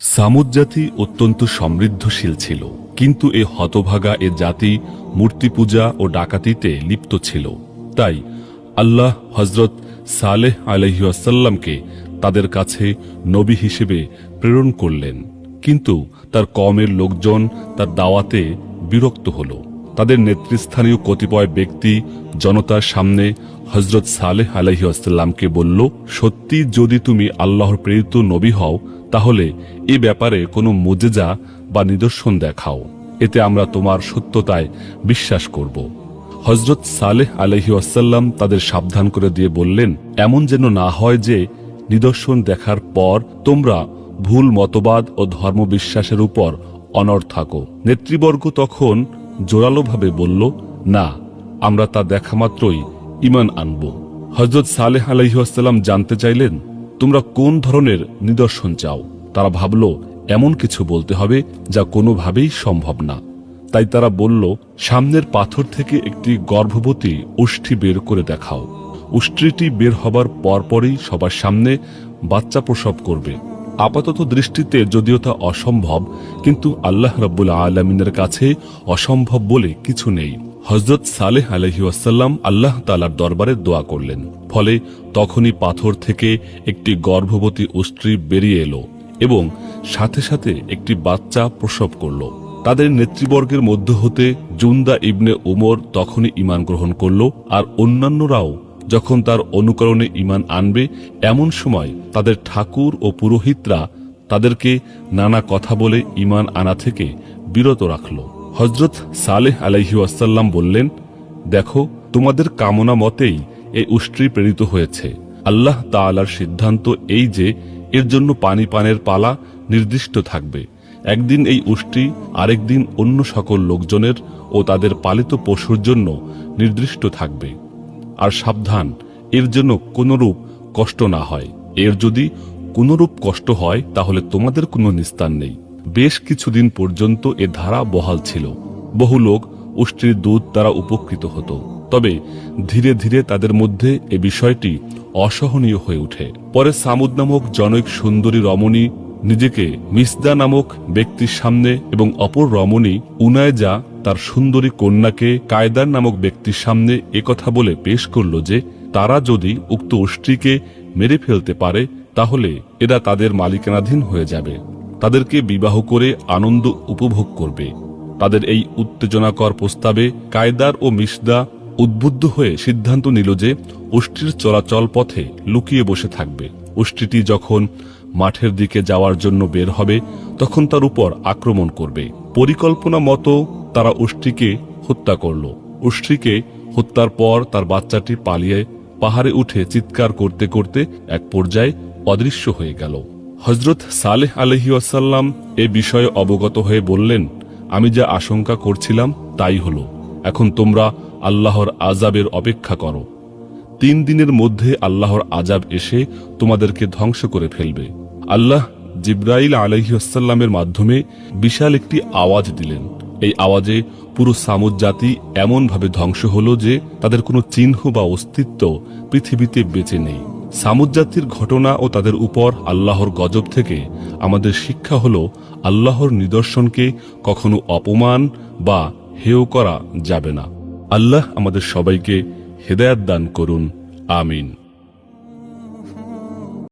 সামুদ জাতি অত্যন্ত সমৃদ্ধশীল ছিল, কিন্তু এ হতভাগা এ জাতি মূর্তি পূজা ও ডাকাতিতে লিপ্ত ছিল। তাই আল্লাহ হজরত সালেহ আলহিউসাল্লামকে তাদের কাছে নবী হিসেবে প্রেরণ করলেন, কিন্তু তার কমের লোকজন তার দাওয়াতে বিরক্ত হল। তাদের নেতৃস্থানীয় কতিপয় ব্যক্তি জনতার সামনে হজরত সালেহ আলহিউসাল্লামকে বলল, সত্যি যদি তুমি আল্লাহর প্রেরিত নবী হও, তাহলে এ ব্যাপারে কোনো মুজেজা বা নিদর্শন দেখাও। এতে আমরা তোমার সত্যতায় বিশ্বাস করব। হজরত সালেহ আলহি আসাল্লাম তাদের সাবধান করে দিয়ে বললেন, এমন যেন না হয় যে নিদর্শন দেখার পর তোমরা ভুল মতবাদ ও ধর্মবিশ্বাসের উপর অনড় থাকো। নেতৃবর্গ তখন জোরালোভাবে বলল, না, আমরা তা দেখা মাত্রই ইমান আনব। হজরত সালেহ আলহিহাস্লাম জানতে চাইলেন, তোমরা কোন ধরনের নিদর্শন চাও? তারা ভাবল, এমন কিছু বলতে হবে যা কোনোভাবেই সম্ভব না। তাই তারা বলল, সামনের পাথর থেকে একটি গর্ভবতী উষ্ঠি বের করে দেখাও। উষ্ঠিটি বের হবার পরপরই সবার সামনে বাচ্চা প্রসব করবে। আপাতত দৃষ্টিতে যদিও তা অসম্ভব, কিন্তু আল্লাহ রব্বুল আলমিনের কাছে অসম্ভব বলে কিছু নেই। হজরত সালেহ আলহি আসাল্লাম আল্লাহ তালার দরবারে দোয়া করলেন। ফলে তখনই পাথর থেকে একটি গর্ভবতী উষ্ট্রি বেরিয়ে এলো এবং সাথে সাথে একটি বাচ্চা প্রসব করল। তাদের নেতৃবর্গের মধ্য হতে জুন্দা ইবনে উমর তখনই ইমান গ্রহণ করল আর অন্যান্যরাও যখন তার অনুকরণে ইমান আনবে, এমন সময় তাদের ঠাকুর ও পুরোহিতরা তাদেরকে নানা কথা বলে ইমান আনা থেকে বিরত রাখল। হজরত সালেহ আলাইহাসাল্লাম বললেন, দেখো, তোমাদের কামনা মতেই এই উষ্ট্রি প্রেরিত হয়েছে। আল্লাহ তাআলার সিদ্ধান্ত এই যে, এর জন্য পানি পানের পালা নির্দিষ্ট থাকবে। একদিন এই উষ্টি আরেকদিন অন্য সকল লোকজনের ও তাদের পালিত পশুর জন্য নির্দিষ্ট থাকবে। আর সাবধান। এর জন্য কোনরূপ কষ্ট না হয়। এর যদি কোনরূপ কষ্ট হয়, তাহলে তোমাদের কোনো নিস্তার নেই। বেশ কিছুদিন পর্যন্ত এ ধারা বহাল ছিল। বহু লোক উষ্টির দুধ দ্বারা উপকৃত হতো। তবে ধীরে ধীরে তাদের মধ্যে এ বিষয়টি অসহনীয় হয়ে ওঠে। পরে সামুদ নামক জনৈক সুন্দরী রমণী নিজেকে মিসদা নামক ব্যক্তির সামনে এবং অপর রমণী উনায়জা তার সুন্দরী কন্যাকে কায়দার নামক ব্যক্তির সামনে একথা বলে পেশ করল যে, তারা যদি উক্ত উষ্ট্রিকে মেরে ফেলতে পারে, তাহলে এরা তাদের মালিকানাধীন হয়ে যাবে। তাদেরকে বিবাহ করে আনন্দ উপভোগ করবে। তাদের এই উত্তেজনাকর প্রস্তাবে কায়দার ও মিসদা উদ্বুদ্ধ হয়ে সিদ্ধান্ত নিল যে উষ্টির চলাচল পথে লুকিয়ে বসে থাকবে। উষ্টিটি যখন মাঠের দিকে যাওয়ার জন্য বের হবে, তখন তার উপর আক্রমণ করবে। পরিকল্পনা মতো তারা উষ্টিকে হত্যা করল। উষ্টিকে হত্যার পর তার বাচ্চাটি পালিয়ে পাহাড়ে উঠে চিৎকার করতে করতে এক পর্যায়ে অদৃশ্য হয়ে গেল। হজরত সালেহ আলহিউসাল্লাম এ বিষয়ে অবগত হয়ে বললেন, আমি যা আশঙ্কা করছিলাম তাই হলো। এখন তোমরা আল্লাহর আজাবের অপেক্ষা করো। তিন দিনের মধ্যে আল্লাহর আজাব এসে তোমাদেরকে ধ্বংস করে ফেলবে। আল্লাহ জিব্রাইল আলহিউসাল্লামের মাধ্যমে বিশাল একটি আওয়াজ দিলেন। এই আওয়াজে পুরো সামুদ জাতি এমনভাবে ধ্বংস হলো যে তাদের কোনো চিহ্ন বা অস্তিত্ব পৃথিবীতে বেঁচে নেই। সামুদ জাতির ঘটনা ও তাদের উপর আল্লাহর গজব থেকে আমাদের শিক্ষা হল আল্লাহর নিদর্শনকে কখনো অপমান বা হেয় করা যাবে না। আল্লাহ আমাদের সবাইকে হেদায়াত দান করুন। আমিন।